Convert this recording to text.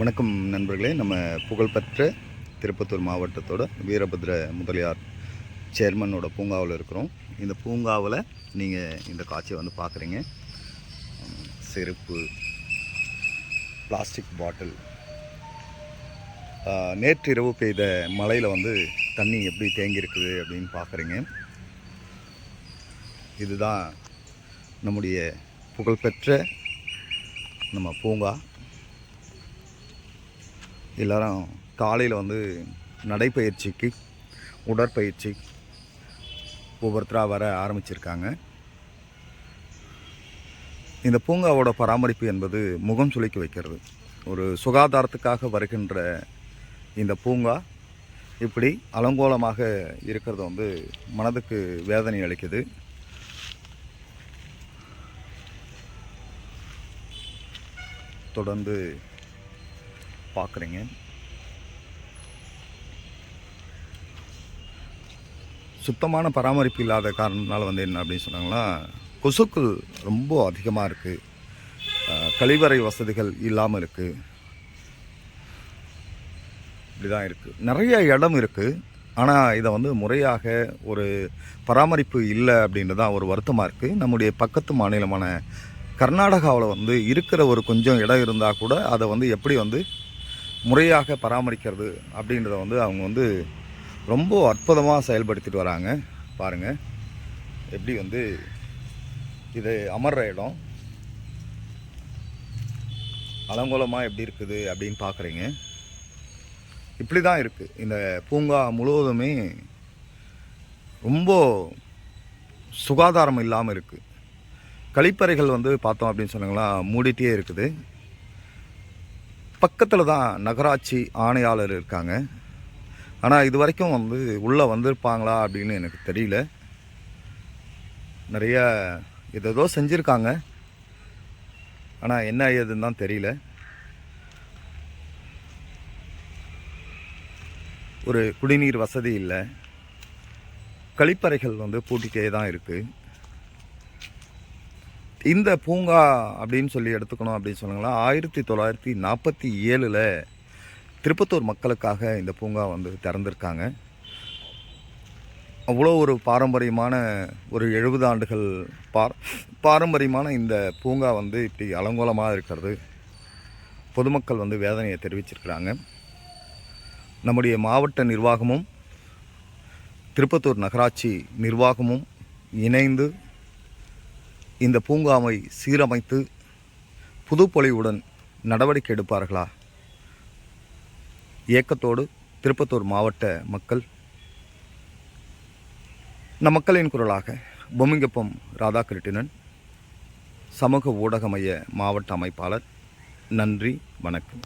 வணக்கம் நண்பர்களே. நம்ம புகழ்பெற்ற திருப்பத்தூர் மாவட்டத்தோட வீரபத்ர முதலியார் சேர்மனோட பூங்காவில் இருக்கிறோம். இந்த பூங்காவில் நீங்கள் இந்த காட்சியை வந்து பார்க்குறீங்க. செருப்பு பிளாஸ்டிக் பாட்டில் நேற்றிரவு பெய்த மழையில் வந்து தண்ணி எப்படி தேங்கியிருக்குது அப்படின்னு பார்க்குறீங்க. இதுதான் நம்முடைய புகழ்பெற்ற நம்ம பூங்கா. எல்லோரும் காலையில் வந்து நடைப்பயிற்சிக்கு உடற்பயிற்சி ஒவ்வொருத்தராக வர ஆரம்பிச்சிருக்காங்க. இந்த பூங்காவோட பராமரிப்பு என்பது முகம் சுளிக்க வைக்கிறது. ஒரு சுகாதாரத்துக்காக வருகின்ற இந்த பூங்கா இப்படி அலங்கோலமாக இருக்கிறது வந்து மனதுக்கு வேதனை அளிக்குது. தொடர்ந்து பார்க்குறீங்க. சுத்தமான பராமரிப்பு இல்லாத காரணத்தினால வந்து என்ன அப்படின்னு சொன்னாங்கன்னா கொசுக்கள் ரொம்ப அதிகமாக இருக்குது கழிவறை வசதிகள் இல்லாமல் இருக்குது இப்படிதான் இருக்குது நிறைய இடம் இருக்குது ஆனால் இதை வந்து முறையாக ஒரு பராமரிப்பு இல்லை அப்படின்றது தான் ஒரு வருத்தமாக இருக்குது நம்முடைய பக்கத்து மாநிலமான கர்நாடகாவில் வந்து இருக்கிற ஒரு கொஞ்சம் இடம் இருந்தால் கூட அதை வந்து எப்படி வந்து முறையாக பராமரிக்கிறது அப்படின்றத வந்து அவங்க வந்து ரொம்ப அற்புதமாக செயல்படுத்திட்டு வராங்க. பாருங்கள் எப்படி வந்து இது அமர்ற இடம். அலங்கோலமாக எப்படி இருக்குது அப்படின்னு பார்க்குறீங்க இப்படி தான் இருக்குது இந்த பூங்கா முழுவதுமே ரொம்ப சுகாதாரம் இல்லாமல் இருக்குது கழிப்பறைகள் வந்து பார்த்தோம் அப்படின்னு சொன்னாங்களா மூடிட்டே இருக்குது. பக்கத்தில் தான் நகராட்சி ஆணையாளர் இருக்காங்க. ஆனால் இது வரைக்கும் வந்து உள்ளே வந்திருப்பாங்களா அப்படின்னு எனக்கு தெரியல. நிறைய ஏதோ செஞ்சுருக்காங்க. ஆனால் என்ன ஏதுன்னு தான் தெரியல. ஒரு குடிநீர் வசதி இல்லை. கழிப்பறைகள் வந்து பூட்டிட்டே தான் இருக்குது இந்த பூங்கா அப்படின்னு சொல்லி எடுத்துக்கணும் அப்படின்னு சொன்னாங்களா ஆயிரத்தி தொள்ளாயிரத்தி நாற்பத்தி ஏழில் திருப்பத்தூர் மக்களுக்காக இந்த பூங்கா வந்து திறந்திருக்காங்க. அவ்வளோ ஒரு பாரம்பரியமான ஒரு எழுபது ஆண்டுகள் பார் பாரம்பரியமான இந்த பூங்கா வந்து இப்படி அலங்கோலமாக இருக்கிறது. பொதுமக்கள் வந்து வேதனையை தெரிவிச்சிருக்கிறாங்க. நம்முடைய மாவட்ட நிர்வாகமும் திருப்பத்தூர் நகராட்சி நிர்வாகமும் இணைந்து இந்த பூங்காவை சீரமைத்து புதுப்பொழிவுடன் நடவடிக்கை எடுப்பார்களா? இயக்கத்தோடு திருப்பத்தூர் மாவட்ட மக்கள். நம் மக்களின் குரலாக பொம்மிங்கப்பம் ராதாகிருட்டிணன் சமூக ஊடக மைய மாவட்ட அமைப்பாளர். நன்றி வணக்கம்.